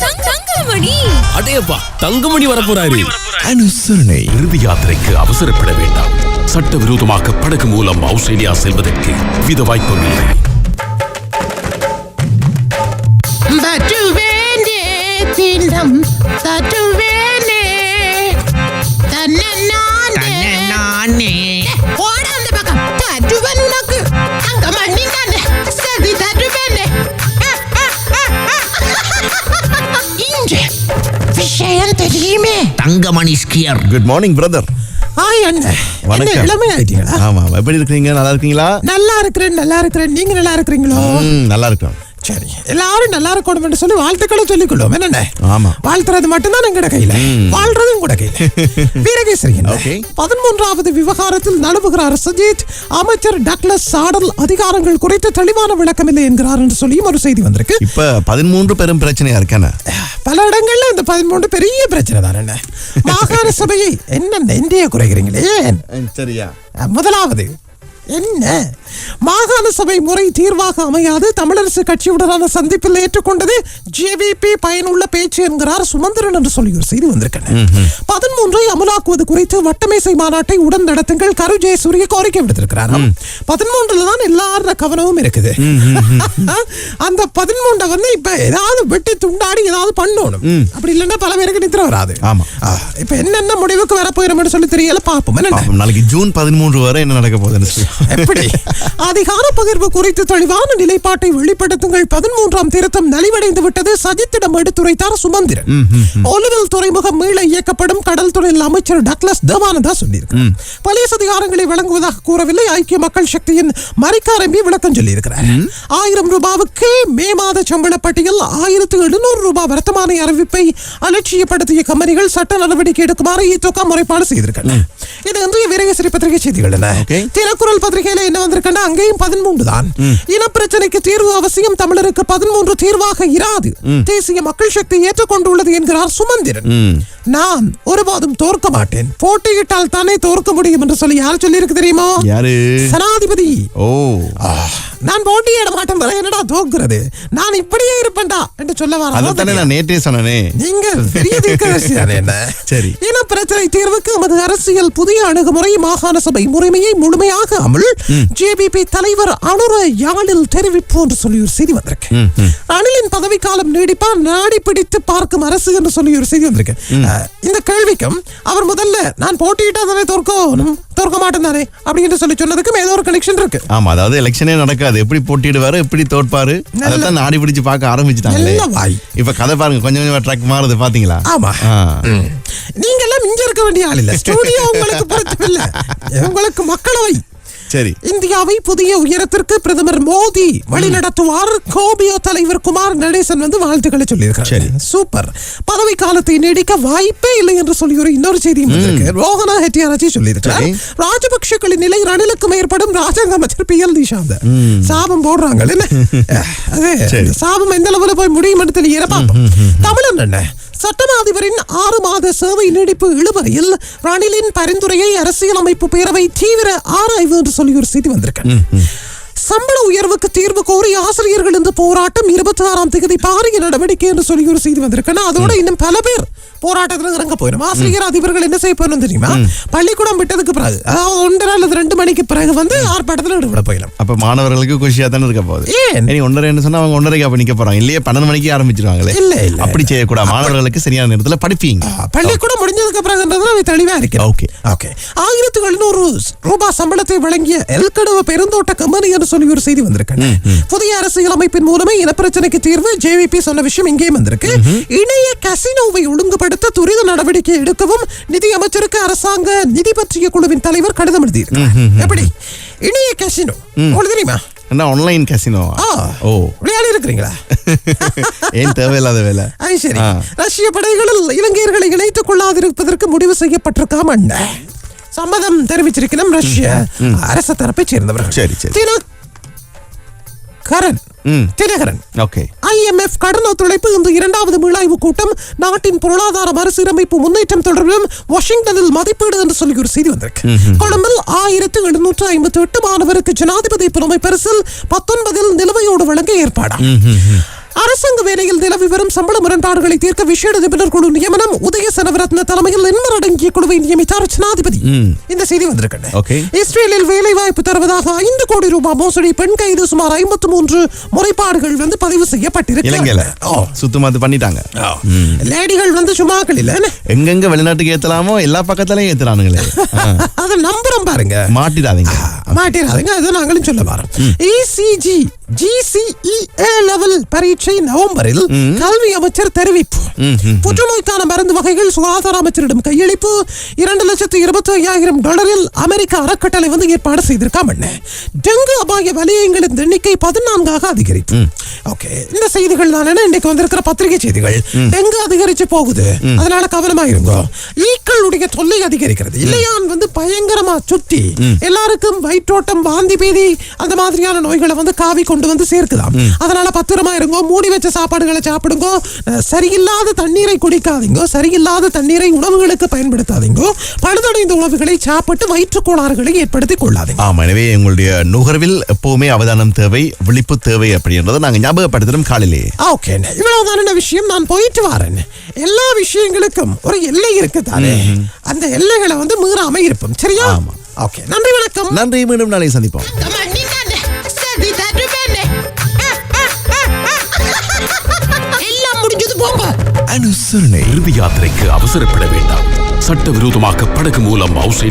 தங்கமணி. அடேப்பா தங்கமணி வரப்போறாரு. அனுசரணை. இறுதி யாத்திரைக்கு அவசரப்பட வேண்டாம். சட்டவிரோதமாக படகு மூலம் ஆஸ்திரேலியா செல்வதற்கு வித வாய்ப்பும் இல்லை தட்டுவேனே தங்கமணி ஸ்கியர். குட் மார்னிங் பிரதர் வணக்கம். ஆயிட்டீங்களா ஆமா எப்படி இருக்கீங்க நல்லா இருக்கீங்களா நல்லா இருக்கிறேன் நல்லா இருக்கிறேன் நீங்க நல்லா இருக்கிறீங்களோ? நல்லா இருக்கோம் சரி. எல்லாரும் நல்லா இருக்கணும் சொல்லி வாழ்த்துக்களும் சொல்லிக் கொள்வோம் என்னென்ன ஆமா. வாழ்த்துறது மட்டும்தான் எங்கட கையில. வாழ்றதும் கூட கையில. வீரகேசரி Okay. பதிமூன்றாவது விவகாரத்தில் நழுவுகிறார் சஜித். அமைச்சர் டக்ளஸ் சாடல் அதிகாரங்கள் குறித்து தெளிவான விளக்கம் இல்லை என்கிறார் என்று சொல்லியும் ஒரு செய்தி வந்திருக்கு. இப்ப பதிமூன்று பெரும் பிரச்சனையா இருக்கானே பல இடங்கள்ல இந்த பதிமூன்று பெரிய பிரச்சனை தான். என்ன? மாகாண சபையை என்ன நெண்டிய குறைகிறீங்களே சரியா. முதலாவது என்ன? மாகாண சபை முறை தீர்வாக அமையாது. தமிழரசு கட்சியுடனான சந்திப்பில் ஏற்றுக்கொண்டது ஜேவிபி பயனுள்ள பேச்சு என்கிறார் சுமந்திரன் என்று சொல்லி ஒரு செய்தி வந்திருக்கேன் பதிமூன்றை அமலாக்குவது குறித்து வட்டமேசை மாநாட்டை உடன் நடத்துங்கள் கரு ஜெயசூரிய கோரிக்கை விடுத்திருக்கிறார் பதிமூன்றுல தான் எல்லார கவனமும் இருக்குது. அந்த பதிமூன்றை வந்து இப்ப ஏதாவது வெட்டி துண்டாடி ஏதாவது பண்ணணும். அப்படி இல்லைன்னா பல பேருக்கு நித்திர வராது. இப்ப என்னென்ன முடிவுக்கு வரப்போயிரும் சொல்லி தெரியல பாப்போம் நாளைக்கு ஜூன் பதிமூன்று வரை என்ன நடக்க போகுதுன்னு. எப்படி? அதிகார பகிர்வு குறித்து தெளிவான நிலைப்பாட்டை வெளிப்படுத்துங்கள். பதிமூன்றாம் திருத்தம் நலிவடைந்து விட்டது. சஜித்திடம் எடுத்துரைத்தார் சுமந்திரன். ஒலிவல் துறைமுகம் மீள இயக்கப்படும் கடல் தொழில் அமைச்சர் டக்ளஸ் தேவானந்தா சொல்லியிருக்கிறார். போலீஸ் அதிகாரங்களை வழங்குவதாக கூறவில்லை. ஐக்கிய மக்கள் சக்தியின் மரிக்கார் எம்பி விளக்கம் சொல்லியிருக்கிறார். ஆயிரம் ரூபாவுக்கு மே மாத சம்பள பட்டியல் ஆயிரத்து எழுநூறு ரூபாய் வர்த்தமான அறிவிப்பை அலட்சியப்படுத்திய கம்பெனிகள் சட்ட நடவடிக்கை எடுக்குமாறு இத்தொகா முறைப்பாடு செய்திருக்கின்றன. இது இன்றைய வீரகேசரி பத்திரிகை செய்திகள் என்ன? தினக்குரல் பத்திரிகையில என்ன வந்திருக்குன்னா அங்கேயும் பதிமூன்று தான். இனப்பிரச்சனைக்கு தீர்வு அவசியம் தமிழருக்கு பதிமூன்று தீர்வாக இராது. தேசிய மக்கள் சக்தி ஏற்றுக்கொண்டுள்ளது என்கிறார் சுமந்திரன். நான் ஒருபோதும் தோற்க மாட்டேன். போட்டியிட்டால் தானே தோற்க முடியும் என்று சொல்லி யார் சொல்லியிருக்கு தெரியுமா? சனாதிபதி. ஓ. நான் போட்டியிட மாட்டேன் என்னடா தோக்குறது? நான் இப்படியே இருப்பேன்டா என்று சொல்ல அதைத்தானே வர நான் நேற்றே சொன்னனே. நீங்க பெரிய தீர்க்கதரிசி என்ன? சரி. இன பிரச்சனை தீர்வுக்கு நமது அரசியல் புதிய அணுகுமுறை மாகாண சபை முறைமையை முழுமையாக அமல். ஜேபிபி தலைவர் அனுர யாழில் தெரிவிப்பு என்று சொல்லி ஒரு செய்தி வந்திருக்கு. ரணிலின் பதவிக்காலம் நீடிப்பா நாடி பிடித்து பார்க்கும் அரசு என்று சொல்லி ஒரு செய்தி வந்திருக்கு. அஹ், இந்த கேள்விக்கும் அவர் முதல்ல நான் போட்டியிட்டா தானே தோற்கணும்? தோற்க மாட்டேன் தானே அப்படின்னு சொல்லி சொன்னதுக்கும் ஏதோ ஒரு கனெக்ஷன் இருக்கு. ஆமா அதாவது எலெக்ஷனே நடக்காது. எப்படி போட்டிடுவாரு எப்படி தோற்பாரு அதைத்தான் நாடி பிடிச்சு பார்க்க வாய். இப்ப கதை பாருங்க கொஞ்சம் கொஞ்சமா ட்ராக் மாறுது பாத்தீங்களா? ஆமா. நீங்க எல்லாம் இங்க இருக்க வேண்டிய ஆள் இல்ல. ஸ்டூடியோ உங்களுக்கு பொறுத்து இல்ல உங்களுக்கு மக்களவை. சரி. இந்தியாவை புதிய உயரத்திற்கு பிரதமர் மோடி வழிநடத்துவார். கோபியோ தலைவர் குமார் நடேசன் வந்து வாழ்த்துக்களை சொல்லியிருக்காரு சரி. சூப்பர். பதவி காலத்தை நீடிக்க வாய்ப்பே இல்லை என்று சொல்லி ஒரு இன்னொரு செய்தியும் வந்திருக்கு. ரோஹனா ஹெட்டியாராச்சி சொல்லியிருக்கார் சரி. ராஜபக்ஷக்களின் நிலை ரணிலுக்கும் ஏற்படும் ராஜாங்க அமைச்சர் பி எல் நிஷாந்த். சாபம் போடுறாங்க. இந்த சாபம் எந்த அளவுல போய் முடியும் தெரியல. பாப்போம் தமிழன் என்ன? சட்டமா அதிபரின் ஆறு மாத சேவை நீடிப்பு இழுவரையில் ரணிலின் பரிந்துரையை அரசியலமைப்பு பேரவை தீவிர ஆராய்வு என்று சொல்லி ஒரு செய்தி வந்திருக்கு. சம்பள உயர்வுக்கு தீர்வு கோரி ஆசிரியர்கள் இந்த போராட்டம் இருபத்தி ஆறாம் தேதி பாரிய நடவடிக்கை என்று சொல்லி ஒரு செய்தி வந்திருக்குன்னா அதோட இன்னும் பல பேர் போராட்டத்தில் இறங்க போயிடும். ஆசிரியர் அதிபர்கள் என்ன செய்ய போயிடும் தெரியுமா? பள்ளிக்கூடம் விட்டதுக்கு பிறகு அதாவது ஒன்றரை அல்லது ரெண்டு மணிக்கு பிறகு வந்து ஆர்ப்பாட்டத்தில் ஈடுபட போயிடும். அப்ப மாணவர்களுக்கு குஷியா தானே இருக்க போகுது. ஏன்? ஒன்றரை சொன்னா அவங்க ஒன்றரைக்கு அப்ப நிக்க போறாங்க. இல்லையே பன்னெண்டு மணிக்கு ஆரம்பிச்சிருவாங்களே. இல்ல, இல்ல. அப்படி செய்யக்கூடாது. மாணவர்களுக்கு சரியான நேரத்துல படிப்பீங்க. பள்ளிக்கூடம் முடிஞ்சதுக்கு பிறகுன்றதுல அவை தெளிவா இருக்கு Okay. ஓகே ஆயிரத்து எழுநூறு ரூபாய் சம்பளத்தை வழங்கிய எல்கடவ பெருந்தோட்ட கம்பெனி என்று சொல்லி ஒரு செய்தி வந்திருக்கு புதிய அரசியல் அமைப்பின் மூலமே இனப்பிரச்சனைக்கு தீர்வு ஜேவிபி சொன்ன விஷயம் இங்கேயும் வந்திருக்கு. இணைய கசினோவை ஒழுங்குபடுத்த துரித நடவடிக்கை எடுக்கவும் நிதி அமைச்சருக்கு அரசாங்க நிதி பற்றிய குழுவின் தலைவர் கடிதம் எழுதியிருக்கிறார். எப்படி? இணைய கசினோ உங்களுக்கு தெரியுமா? என்ன ஆன்லைன் கசினோ ஓ. விளையாடி இருக்கிறீங்களா? ஏன் தேவையில்லாத வேலை? அது சரி. ரஷ்ய படைகளில் இலங்கையர்களை இணைத்துக் கொள்ளாதிருப்பதற்கு முடிவு செய்யப்பட்டிருக்காம சம்மதம் தெரிவிச்சிருக்கணும் ரஷ்ய அரச தரப்பை சேர்ந்தவர்கள். சரி, சரி. ம். தினகரன். ஓகே. IMF கடன் ஒத்துழைப்பு இன்று இரண்டாவது மீளாய்வு கூட்டம். நாட்டின் பொருளாதார மறுசீரமைப்பு முன்னேற்றம் தொடர்பிலும் வாஷிங்டனில் மதிப்பீடு என்று சொல்லி ஒரு செய்தி வந்திருக்கு. கொழும்பில் ஆயிரத்து எழுநூற்று ஐம்பத்தி எட்டு மாணவருக்கு ஜனாதிபதி புலமை பரிசில் பத்தொன்பதில் நிலுவையோடு வழங்க ஏற்பாடா. அரசாங்க வேலையில் நிலவி வரும் சம்பள முரண்பாடுகளை தீர்க்க விசேட நிபுணர் குழு நியமனம் உதய சனவரத்ன தலைமையில் எண்பர் அடங்கிய குழுவை நியமித்தார் ஜனாதிபதி இந்த செய்தி வந்திருக்கிறது Okay. இஸ்ரேலில் வேலை வாய்ப்பு தருவதாக ஐந்து கோடி ரூபாய் மோசடி பெண் கைது சுமார் ஐம்பத்து மூன்று முறைப்பாடுகள் வந்து பதிவு ஓ. சுத்தமா பண்ணிட்டாங்க. லேடிகள் வந்து சும்மாக்கள் இல்ல எங்கெங்க வெளிநாட்டுக்கு ஏத்தலாமோ எல்லா பக்கத்துலயும் ஏத்துறானுங்களே. அதை நம்புறோம் பாருங்க. மாட்டிடாதீங்க. மாட்டிடாதுங்க அது நாங்களும் சொல்ல வரோம் இசிஜி ஜிசிஇ ஏ லெவல் பரீட்சை நவம்பரில் கல்வி அமைச்சர் தெரிவிப்பு. புற்றுநோய்க்கான மருந்து வகைகள் சுகாதார அமைச்சரிடம் கையளிப்பு. இரண்டு லட்சத்து இருபத்தி ஐயாயிரம் டாலரில் அமெரிக்க அறக்கட்டளை வந்து ஏற்பாடு செய்திருக்காம டெங்கு அபாய வலயங்களின் எண்ணிக்கை பதினான்காக அதிகரிப்பு. ஓகே இந்த செய்திகள் தான் இன்னைக்கு வந்திருக்கிற பத்திரிகை செய்திகள். டெங்கு அதிகரிச்சு போகுது. அதனால கவனமா இருங்க ஈக்களுடைய தொல்லை அதிகரிக்கிறது. இல்லையான் வந்து பயங்கரமா சுத்தி எல்லாருக்கும் வயிற்றோட்டம் வாந்தி பேதி அந்த மாதிரியான நோய்களை வந்து காவி கொண்டு வந்து சேர்க்குதாம் அதனால பத்திரமா இருங்க மூடி வச்ச சாப்பாடுகளை சாப்பிடுங்க சரியில்லாத தண்ணீரை குடிக்காதீங்க சரியில்லாத தண்ணீரை உணவுகளுக்கு பயன்படுத்தாதீங்க பழுதடைந்த உணவுகளை சாப்பிட்டு வயிற்று கோளாறுகளை ஏற்படுத்தி கொள்ளாதீங்க. ஆமா எனவே உங்களுடைய நுகர்வில் எப்பவுமே அவதானம் தேவை விழிப்பு தேவை அப்படின்றத நாங்க ஞாபகப்படுத்துறோம் காலையிலே. ஓகே இவ்வளவுதான விஷயம்? நான் போயிட்டு வரேன் எல்லா விஷயங்களுக்கும் ஒரு எல்லை இருக்கு தானே. அந்த எல்லைகளை வந்து மீறாம இருப்போம். சரியா. ஓகே நன்றி வணக்கம். நன்றி மீண்டும் நாளை சந்திப்போம். அனுசரணை. இறுதி யாத்திரைக்கு அவசரப்பட வேண்டாம். சட்டவிரோதமாக படகு மூலம் ஆஸ்திரேலியா